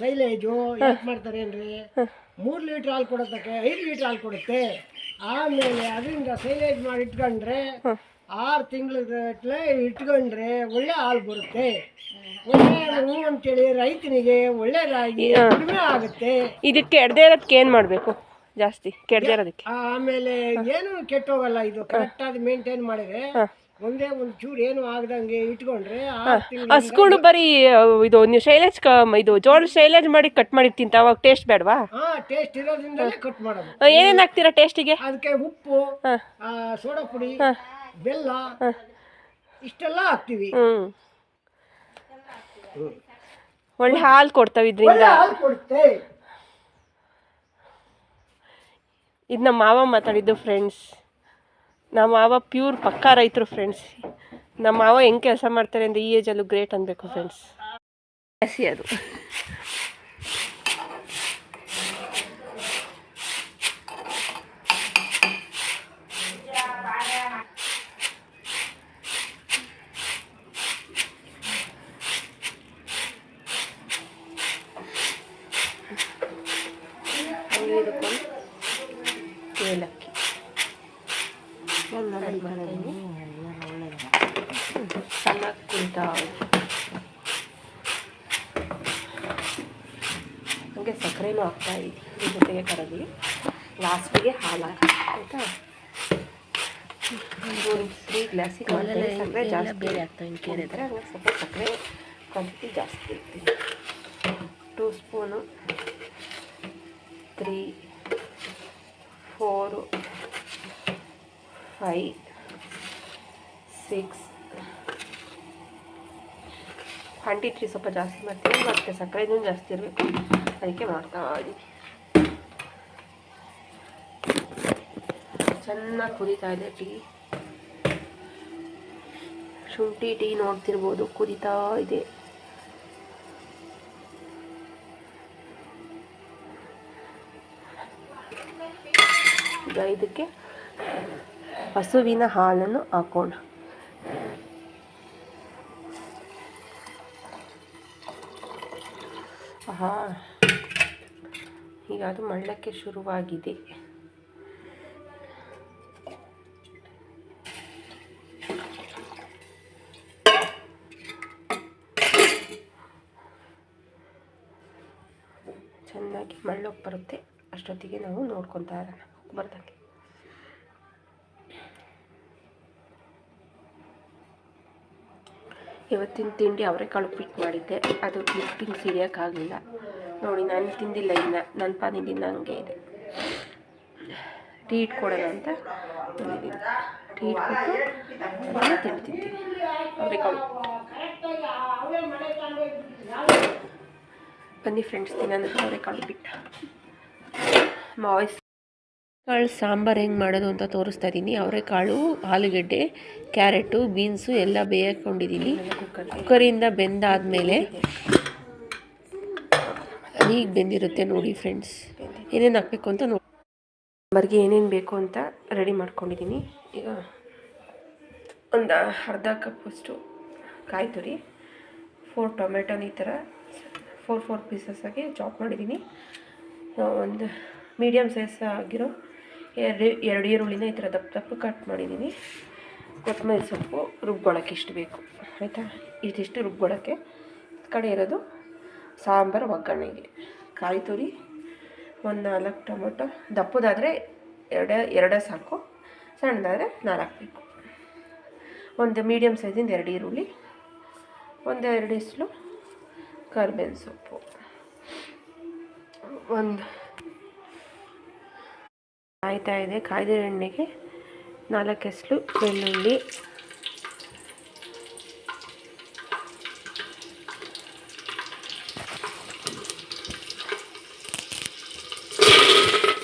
Silage ಯಾಕೆ ಮಾಡ್ತಾರೆ ಏನ್ರಿ ಮೂರು ಲೀಟ್ರ್ ಹಾಲು ಕೊಡೋದಕ್ಕೆ ಐದು ಲೀಟ್ರ್ ಹಾಲು ಕೊಡುತ್ತೆ. ಆಮೇಲೆ ಅದರಿಂದ ಸೈಲೇಜ್ ಮಾಡಿ ಇಟ್ಕೊಂಡ್ರೆ ಆರು ತಿಂಗಳ ಇಟ್ಕೊಂಡ್ರೆ ಒಳ್ಳೆ ಹಾಲು ಬರುತ್ತೆ. ಒಳ್ಳೆ ಹೂ ಅಂತೇಳಿ ರೈತನಿಗೆ ಒಳ್ಳೆಯದಾಗಿ ಕಡಿಮೆ ಆಗುತ್ತೆ. ಇದಕ್ಕೆ ಎಡದೇ ಇರೋದಕ್ಕೆ ಏನು ಮಾಡಬೇಕು? ಜಾಸ್ತಿ ಕೆಡದೆ ಇರೋದಕ್ಕೆ. ಆಮೇಲೆ ಏನು ಕೆಟ್ಟೋಗಲ್ಲ ಇದು. ಕರೆಕ್ಟಾಗಿ ಮೇಂಟೈನ್ ಮಾಡಿದ್ರೆ ಒಂದೇ ಒಂದು ಚೂರು ಏನು ಆಗದಂಗೆ ಇಟ್ಕೊಂಡ್ರೆ ಆರು ತಿಂಗಳು ಹಸ್ಗಳು ಬರೀ ಇದು ನೀವು ಶೈಲೇಜ್ ಕ ಇದು ಜೋಳ ಶೈಲೇಜ್ ಮಾಡಿ ಕಟ್ ಮಾಡಿ ತಿಂತ ಅವಾಗ ಟೇಸ್ಟ್ ಬೇಡವಾ? ಹಾ ಟೇಸ್ಟ್ ಇರೋದ್ರಿಂದಲೇ ಕಟ್ ಮಾಡೋದು. ಏನೇನು ಹಾಕ್ತೀರಾ ಟೇಸ್ಟಿಗೆ ಅದಕ್ಕೆ ಉಪ್ಪು ಹಾಂ. ಆ, ಸೋಡಾ ಪುಡಿ ಬೆಲ್ಲ ಇಷ್ಟೆಲ್ಲ ಹಾಕ್ತಿವಿ. ಹ್ಞೂ ಒಳ್ಳೆ ಹಾಲು ಕೊಡ್ತಾವೆ ಇದರಿಂದ. ಒಳ್ಳೆ ಹಾಲು ಕೊಡುತ್ತೆ. ಇದು ನಮ್ಮ ಮಾವ ಮಾತಾಡಿದ್ದು ಫ್ರೆಂಡ್ಸ್ ನಮ್ಮ ಮಾವ ಪ್ಯೂರ್ ಪಕ್ಕಾ ರೈತರು ಫ್ರೆಂಡ್ಸ್ ನಮ್ಮ ಮಾವ ಹೆಂಗೆ ಕೆಲಸ ಮಾಡ್ತಾರೆ ಅಂದರೆ ಈ ಏಜಲ್ಲೂ ಗ್ರೇಟ್ ಅನ್ಬೇಕು ಫ್ರೆಂಡ್ಸ್ ಹಸಿ ಅದು ಚೆನ್ನಾಗಿ ಕುಯ್ತಾ ಹಾಗೆ ಸಕ್ಕರೆನೂ ಹಾಕ್ತಾ ಜೊತೆಗೆ ಕರಗಿ ಲಾಸ್ಟಿಗೆ ಹಾಲು ಹಾಕಿ ಆಯಿತಾ? ಒಂದು ತ್ರೀ ಗ್ಲಾಸಿಗೆ ಸಕ್ಕರೆ ಜಾಸ್ತಿ ಬೇರೆ ಆಗ್ತಾವೆ ಕೇಳಿದ್ರೆ. ಹಂಗೆ ಸ್ವಲ್ಪ ಸಕ್ಕರೆ ಕ್ವಾಂಟಿಟಿ ಜಾಸ್ತಿ ಇರ್ತೀನಿ two spoon three four five six quantity ಸ್ವಲ್ಪ ಜಾಸ್ತಿ ಮಾಡ್ತೀವಿ ಮತ್ತು ಸಕ್ಕರೆನೂ ಜಾಸ್ತಿ ಇರಬೇಕು. ಅದಕ್ಕೆ ಮಾಡ್ತಾ ಇದ್ದೀನಿ ಚೆನ್ನಾಗಿ ಕುದೀತಾ ಇದೆ ಟೀ. ಶುಂಠಿ ಟೀ ನೋಡ್ತಿರ್ಬೋದು, ಕುದೀತಾ ಇದೆ. ಇದಕ್ಕೆ ಹಸುವಿನ ಹಾಲನ್ನು ಹಾಕೋಣ. ಈಗ ಅದು ಮಳ್ಳಕ್ಕೆ ಶುರುವಾಗಿದೆ. ಚೆನ್ನಾಗಿ ಮಳ್ಳೋಗಿ ಬರುತ್ತೆ. ಅಷ್ಟೊತ್ತಿಗೆ ನಾವು ನೋಡ್ಕೊತಾ ಇರೋಣ. ಬರ್ದಂಗೆ ಇವತ್ತಿನ ತಿಂಡಿ ಅವರೆಕಾಳು ಉಪ್ಪಿಟ್ಟು ಮಾಡಿದ್ದೆ. ಅದು ಕ್ಲಿಪ್ಪಿಂಗ್ ಸಿಡಿಯೋಕ್ಕಾಗಲಿಲ್ಲ ನೋಡಿ, ನಾನು ತಿಂದಿಲ್ಲ, ಇನ್ನು ನನ್ನ ಪಾನಿಂದ ಹಂಗೆ ಇದೆ. ಟೀ ಇಟ್ಕೊಡೋಣ ಅಂತ ಬಂದಿದ್ದೀನಿ. ಟೀ ಇಟ್ಕೊಟ್ಟು ಅದನ್ನು ತಿಂತೀನಿ. ಅವರೆಕಾಳು ಬನ್ನಿ ಫ್ರೆಂಡ್ಸ್ ತಿನ್ನೋಣ ಅವರೆಕಾಳು ಬಿಟ್ಟ ಮಾಯ್ಸ್ ಕಾಳು ಸಾಂಬಾರು ಹೆಂಗೆ ಮಾಡೋದು ಅಂತ ತೋರಿಸ್ತಾ ಇದ್ದೀನಿ ಅವರೆಕಾಳು ಆಲೂಗೆಡ್ಡೆ, ಕ್ಯಾರೆಟು, ಬೀನ್ಸು ಎಲ್ಲ ಬೇಯಕೊಂಡಿದ್ದೀನಿ ಕುಕ್ಕರಿಂದ ಬೆಂದಾದಮೇಲೆ ಈಗ ಬೆಂದಿರುತ್ತೆ ನೋಡಿ ಫ್ರೆಂಡ್ಸ್ ಏನೇನು ಹಾಕಬೇಕು ಅಂತ ನೋಡಿ. ಸಾಂಬಾರಿಗೆ ಏನೇನು ಬೇಕು ಅಂತ ರೆಡಿ ಮಾಡ್ಕೊಂಡಿದ್ದೀನಿ ಈಗ ಒಂದು ಅರ್ಧ ಕಪ್ಪಷ್ಟು ಕಾಯಿ ತುರಿ ಫೋರ್ ಟೊಮೆಟೊನ ಈ ಥರ ಫೋರ್ ಫೋರ್ ಪೀಸಸ್ ಆಗಿ ಚಾಪ್ ಮಾಡಿದ್ದೀನಿ ಒಂದು ಮೀಡಿಯಮ್ ಸೈಜ್ ಆಗಿರೋ ಎರಡು ಎರಡು ಈರುಳ್ಳಿನ ಈ ಥರ ದಪ್ಪ ದಪ್ಪ ಕಟ್ ಮಾಡಿದ್ದೀನಿ ಕೊತ್ತಂಬರಿ ಸೊಪ್ಪು ರುಬ್ಬೊಳಕ್ಕೆ ಇಷ್ಟು ಬೇಕು. ಆಯಿತಾ? ಇದಿಷ್ಟು ರುಬ್ಕೊಳ್ಳೋಕ್ಕೆ ಕಡೆ ಇರೋದು ಸಾಂಬಾರು, ಒಗ್ಗರಣೆಗೆ. ಕಾಯಿ ತುರಿ, ಒಂದು ನಾಲ್ಕು ಟೊಮೊಟೊ. ದಪ್ಪದಾದರೆ ಎರಡೇ ಎರಡೇ ಸಾಕು. ಸಣ್ಣದಾದರೆ ನಾಲ್ಕು ಬೇಕು. ಒಂದು ಮೀಡಿಯಮ್ ಸೈಜಿಂದ ಎರಡು ಈರುಳ್ಳಿ, ಒಂದು ಎರಡು ಇಸ್ಲು ಕರ್ಬೇವಿನ ಸೊಪ್ಪು. ಒಂದು ಕಾಯ್ತಾ ಇದೆ. ಕಾಯ್ದ ಎಣ್ಣೆಗೆ ನಾಲ್ಕು ಎಸ್ಲು ಬೆಳ್ಳುಳ್ಳಿ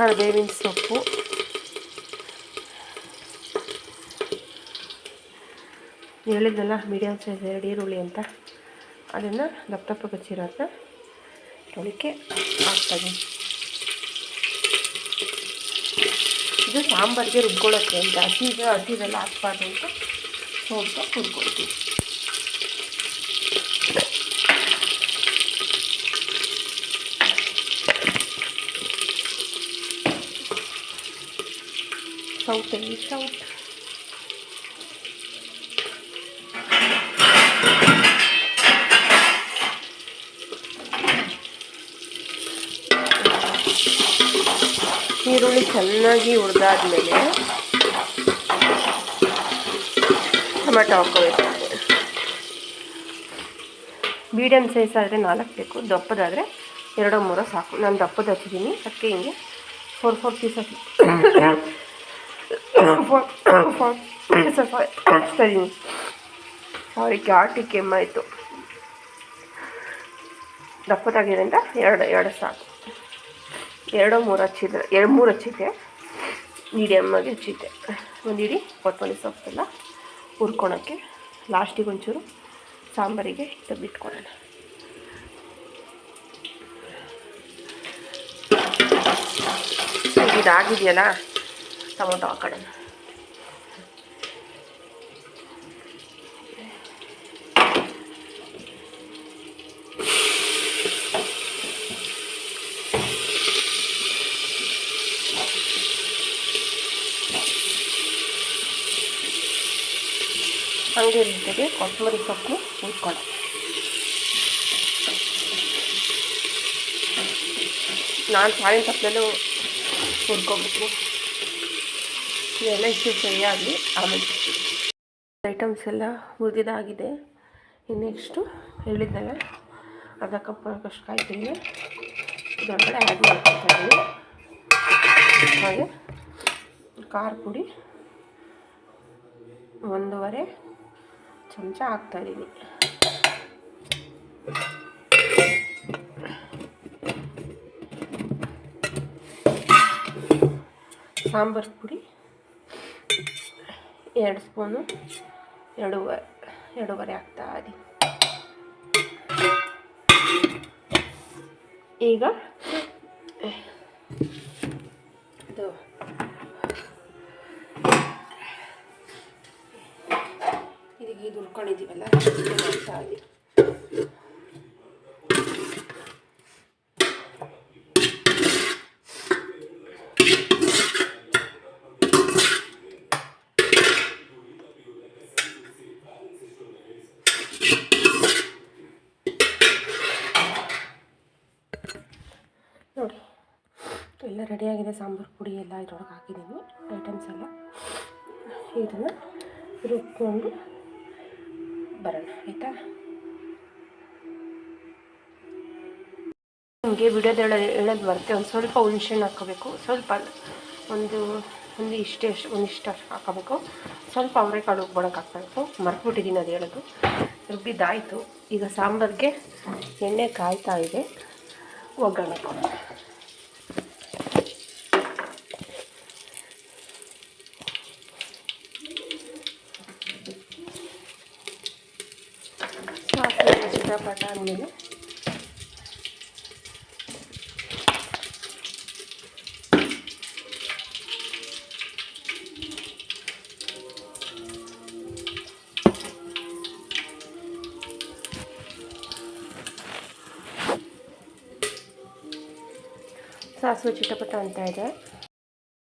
ಕರಿಬೇವಿನ ಸೊಪ್ಪು. ಹೇಳಿದ್ನಲ್ಲ ಮೀಡಿಯಮ್ ಸೈಜ್ ಎರಡು ಈರುಳ್ಳಿ ಅಂತ. ಅದನ್ನು ದಪ್ಪ ದಪ್ಪ ಬಚ್ಚಿರೋದನ್ನ ತೊಳಿಕೆ ಹಾಕ್ತಾಯಿದ್ದೀನಿ ಇದು ಸಾಂಬಾರಿಗೆ ರುಬ್ಕೊಳ್ಳೋಕ್ಕೆ ಅಂತ. ಹಸಿದು ಹಸಿದೆಲ್ಲ ಹಾಕ್ಬಾರ್ದು ಅಂತ ಸ್ವಲ್ಪ ಹುರ್ಕೊಳ್ತೀವಿ. ಸೌತೆ ಸೌಟ್ ಈರುಳ್ಳಿ ಚೆನ್ನಾಗಿ ಹುರಿದಾದ್ಮೇಲೆ ಟೊಮೆಟೊ ಹಾಕೋಬೇಕು ಮೀಡಿಯಮ್ ಸೈಜ್ ಆದರೆ ನಾಲ್ಕು ಬೇಕು, ದಪ್ಪದಾದರೆ ಎರಡೋ ಮೂರೋ ಸಾಕು. ನಾನು ದಪ್ಪದ ಹಚ್ಚಿದ್ದೀನಿ ಅದಕ್ಕೆ ಹಿಂಗೆ ಫೋರ್ ಫೋರ್ ಪೀಸಸ್ ಪೀಸಸ್ ಹಾಕ್ತಾ ಇದ್ದೀನಿ ಸಾರಿ ಘಾಟಿ ಕೆಮ್ಮಾಯಿತು ದಪ್ಪದಾಗಿದ್ದರಿಂದ ಎರಡು ಎರಡು ಸಾಕು. ಎರಡು ಮೂರು ಹಚ್ಚಿದ್ರೆ ಎರಡು ಮೂರು ಹಚ್ಚಿದ್ದೆ ಮೀಡಿಯಮ್ಮಾಗಿ ಹಚ್ಚಿದ್ದೆ ಒಂದು ಇಡೀ ಕೊತ್ತಂಬರಿ ಸೊಪ್ಪೆಲ್ಲ ಹುರ್ಕೊಳಕ್ಕೆ ಲಾಸ್ಟಿಗೆ ಒಂಚೂರು ಸಾಂಬಾರಿಗೆ ತೆಗೆದಿಟ್ಕೊಳ್ಳೋಣ ಇದಾಗಿದೆಯಲ್ಲ? ಟೊಮೊಟೊ ಹಾಕೋಣ ಹಂಗೆ ರೀತಿಗೆ ಕೊತ್ತಂಬರಿ ಸೊಪ್ಪು ಹುರ್ಕೊಳ್ಳೋಣ ನಾನು ಸಾರಿನ ಸೊಪ್ಪಲ್ಲೂ ಹುರ್ಕೊಬೇಕು ಇದೆಲ್ಲ ಇಷ್ಟು ಫ್ರೈ ಆಗಲಿ ಆಮೇಲೆ ಐಟಮ್ಸ್ ಎಲ್ಲ ಹುರಿದಿದ್ದಾಗಿದೆ ಇನ್ನು ನೆಕ್ಸ್ಟು ಹೇಳಿದ್ದಾಗ ಅರ್ಧ ಕಪ್ ಅಷ್ಟು ಕಾಯಿ ಇದೊಳಗಡೆ ಆ್ಯಡ್ ಇದ್ದೀನಿ. ಹಾಗೆ ಖಾರ ಪುಡಿ ಒಂದೂವರೆ ಚಮಚ ಹಾಕ್ತಾಯಿದ್ದೀನಿ ಸಾಂಬಾರು ಪುಡಿ ಎರಡು ಸ್ಪೂನು ಎರಡೂವರೆ ಎರಡೂವರೆ ಆಗ್ತಾ ಈಗ ನೋಡಿ, ಎಲ್ಲ ರೆಡಿಯಾಗಿದೆ ಸಾಂಬಾರು ಪುಡಿ ಎಲ್ಲ ಇದ್ರೊಳಗೆ ಹಾಕಿದ್ದೀನಿ. ಐಟಮ್ಸ್ ಎಲ್ಲ ಇದನ್ನು ರುಬ್ಕೊಂಡು ಬರೋಣ, ಆಯಿತಾ? ನಿಮಗೆ ವಿಡಿಯೋದ ಹೇಳ ಹೇಳೋದು ಬರುತ್ತೆ. ಒಂದು ಸ್ವಲ್ಪ ಹುಣ್ಸೆಹಣ್ಣು ಹಾಕೋಬೇಕು ಸ್ವಲ್ಪ ಒಂದು ಒಂದು ಇಷ್ಟೇ ಒಂದಿಷ್ಟು ಅಷ್ಟು ಹಾಕೋಬೇಕು ಸ್ವಲ್ಪ ಅವರೆಕಾಳು ಒಳಗೆ ಹಾಕ್ಬೇಕು ಮರ್ಬಿಟ್ಟಿದ್ದೀನಿ ಅದು ಹೇಳೋದು. ರುಬ್ಬಿದ್ದಾಯಿತು. ಈಗ ಸಾಂಬಾರಿಗೆ ಎಣ್ಣೆ ಕಾಯ್ತಾ ಇದೆ. ಒಗ್ಗರಣೆ ಸಾಸಿವೆ ಚಿತ್ರಪಟ ಅಂದಮೇಲೆ ಸಾಸಿವೆ ಚಿಟಪಟ ಅಂತ ಇದೆ.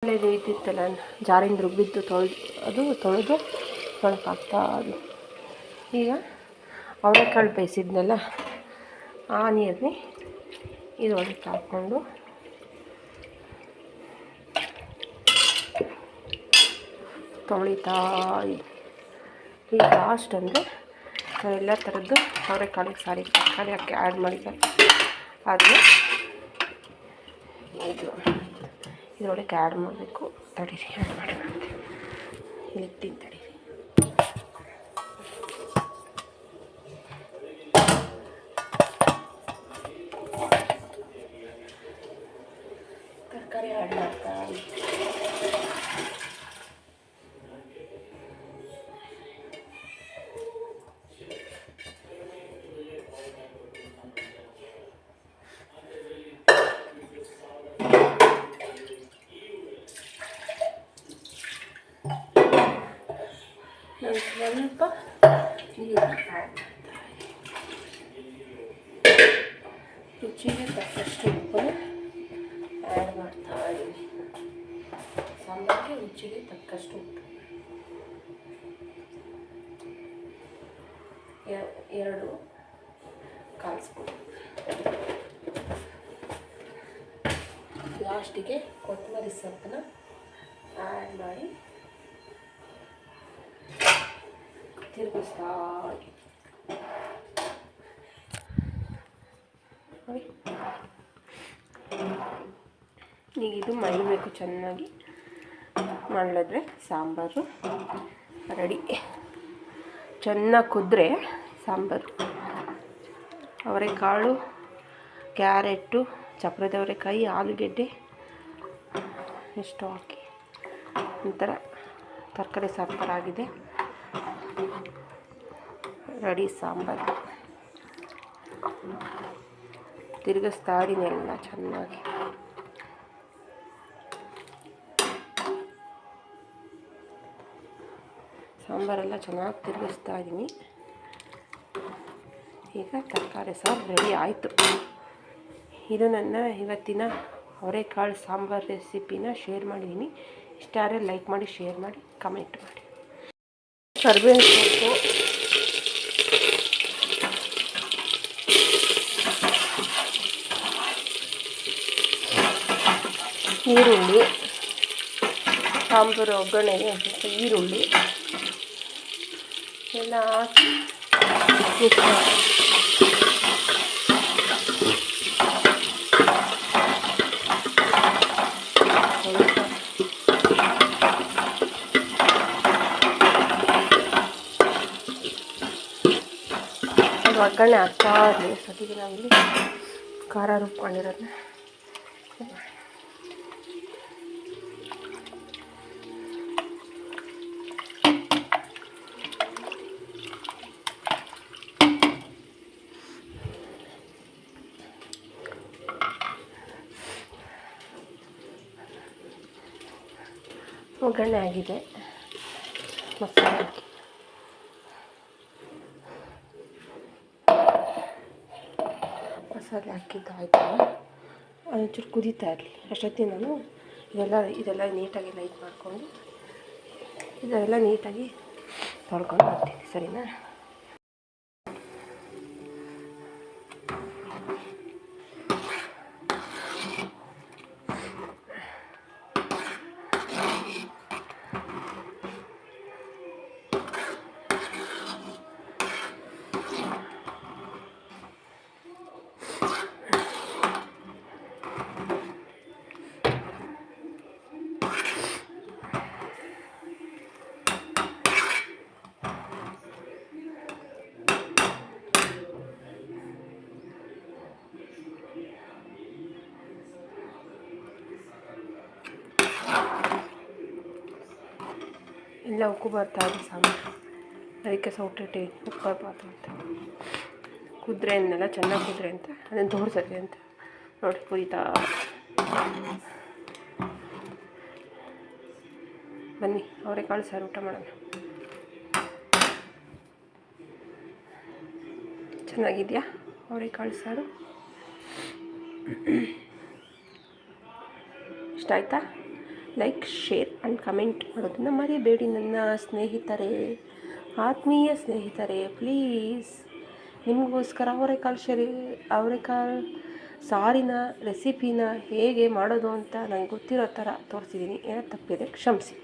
ಒಳ್ಳೆಯದು ಇದು ಇದ್ದಿತ್ತಲ್ಲ, ಜಾರಿಂದ ರುಬ್ಬಿದ್ದು ತೊಳೆದು, ಅದು ತೊಳೆದು ತೊಳಕಾಗ್ತಾ ಅದು. ಈಗ ಅವರೆಕಾಳು ಬೇಯಿಸಿದ್ನಲ್ಲ, ಆ ನೀರನ್ನೇ ಇದ್ರೊಳಗೆ ಹಾಕ್ಕೊಂಡು ತೊಳಿತಾ ಈಗ ಲಾಸ್ಟ್ ಅಂದರೆ ಎಲ್ಲ ಥರದ್ದು ಅವರೆಕಾಳಿಗೆ ಸಾರಿ ತರಕಾರಿ ಹಾಕಿ ಆ್ಯಡ್ ಮಾಡಿದ್ದಾರೆ. ಆದರೆ ಇದು ಇದರೊಳಗೆ ಆ್ಯಡ್ ಮಾಡಬೇಕು ತಡೀರಿ ಆ್ಯಡ್ ಮಾಡಿ ಇಲ್ಲಿಟ್ಟಿನ ತಡೀರಿ ತರಕಾರಿ ಆ್ಯಡ್ ಮಾಡ್ತಾ ಇದ್ದೀನಿ. ನಾನು ಸ್ವಲ್ಪ ನೀರು ಆ್ಯಡ್ ರುಚಿಗೆ ತಕ್ಕಷ್ಟು ಉಪ್ಪನ್ನು ಆ್ಯಡ್ ಮಾಡ್ತಾ ಇದ್ದೀವಿ ಸಾಂಬಾರಿಗೆ ರುಚಿಗೆ ತಕ್ಕಷ್ಟು ಉಪ್ಪು. ಎರಡು ಕಾಲು ಸ್ಪೂನ್. ಲಾಸ್ಟಿಗೆ ಕೊತ್ತಂಬರಿ ಸೊಪ್ಪನ್ನ ಆ್ಯಡ್ ಮಾಡಿ ತಿರುಗಿಸ್ತಾ ಈಗ ಇದು ಮೈಬೇಕು ಚೆನ್ನಾಗಿ. ಮಾಡಿದ್ರೆ ಸಾಂಬಾರು, ರೆಡಿ. ಚೆನ್ನಾಗಿ ಕುದ್ರೆ ಸಾಂಬಾರು. ಅವರೆಕಾಳು, ಕ್ಯಾರೆಟು, ಚಪ್ರದ ಅವರೆಕಾಯಿ, ಆಲೂಗೆಡ್ಡೆ ಎಷ್ಟು ಹಾಕಿ ಒಂಥರ ತರಕಾರಿ ಸಾಂಬಾರಾಗಿದೆ ರೆಡಿ ಸಾಂಬಾರು. ತಿರುಗಿಸ್ತಾ ಇದ್ದೀನಿ ಎಲ್ಲ ಚೆನ್ನಾಗಿ. ಸಾಂಬಾರೆಲ್ಲ ಚೆನ್ನಾಗಿ ತಿರುಗಿಸ್ತಾ ಇದ್ದೀನಿ ಈಗ ತರಕಾರಿ ಸಾರು ರೆಡಿ ಆಯಿತು. ಇದು ನನ್ನ ಇವತ್ತಿನ ಅವರೆಕಾಳು ಸಾಂಬಾರು ರೆಸಿಪಿನ ಶೇರ್ ಮಾಡಿದ್ದೀನಿ ಇಷ್ಟ ಆದರೆ ಲೈಕ್ ಮಾಡಿ ಶೇರ್ ಮಾಡಿ ಕಮೆಂಟ್ ಮಾಡಿ. ಕರ್ಬೇವಿನ ಸೊಪ್ಪು ಈರುಳ್ಳಿ ಸಾಂಬಾರು ಒಗ್ಗರಣೆಗೆ ಈರುಳ್ಳಿ. ಎಲ್ಲ ಹಾಕಿ ಒಗ್ಗರಣೆ ಹಾಕ್ತಾ ಇರಲಿ. ಸತಿಗೆ ನಾವಿಲ್ಲಿ ಖಾರ ರುಬ್ಕೊಂಡಿರೋದನ್ನ. ಒಗ್ಗರಣೆ ಆಗಿದೆ. ಮಸಾಲೆ ಹಾಕಿ. ಮಸಾಲೆ ಹಾಕಿದ್ದು ಆಯಿತು. ಒಂಚೂರು ಕುದೀತಾ ಇರಲಿ. ಅಷ್ಟೊತ್ತಿಗೆ ನಾನು ಇದೆಲ್ಲ ಇದೆಲ್ಲ ನೀಟಾಗಿ ಲೈಟ್ ಮಾಡಿಕೊಂಡು, ಇದೆಲ್ಲ ನೀಟಾಗಿ ತೊಳ್ಕೊಂಡು ಬರ್ತೀನಿ ಸರಿನಾ? ಎಲ್ಲ ಉಪ್ಪು ಬರ್ತಾ ಇದೆ ಸಾಂಬಾರು ಅದಕ್ಕೆ ಸೌಟಿಟ್ಟು ಉಪ್ಪು ಬರಬಾರ್ದು ಅಂತ. ಕುದ್ರೆ ಅನ್ನೆಲ್ಲ ಚೆನ್ನಾಗಿ ಕುದುರೆ ಅಂತ. ಅದನ್ನು ತೋರಿಸೋಕ್ಕೆ ಅಂತ. ನೋಡಿ ಕುಯ್ತಾ ಬನ್ನಿ ಅವರೆಕಾಳು ಸಾರು ಊಟ ಮಾಡೋಣ. ಚೆನ್ನಾಗಿದೆಯಾ? ಅವರೆಕಾಳು ಸಾರು? ಇಷ್ಟ ಆಯ್ತಾ? ಲೈಕ್, ಶೇರ್ ಆ್ಯಂಡ್ ಕಮೆಂಟ್ ಮಾಡೋದನ್ನು ಮರಿಬೇಡಿ ನನ್ನ ಸ್ನೇಹಿತರೇ, ಆತ್ಮೀಯ ಸ್ನೇಹಿತರೇ, ಪ್ಲೀಸ್. ನಿಮಗೋಸ್ಕರ ಅವರೆಕಾಳು ಶರಿ ಅವರೆಕಾಳು ಸಾರಿನ ರೆಸಿಪಿನ ಹೇಗೆ ಮಾಡೋದು ಅಂತ ನನಗೆ ಗೊತ್ತಿರೋ ಥರ ತೋರಿಸಿದ್ದೀನಿ. ಏನೋ ತಪ್ಪಿದೆ, ಕ್ಷಮಿಸಿ.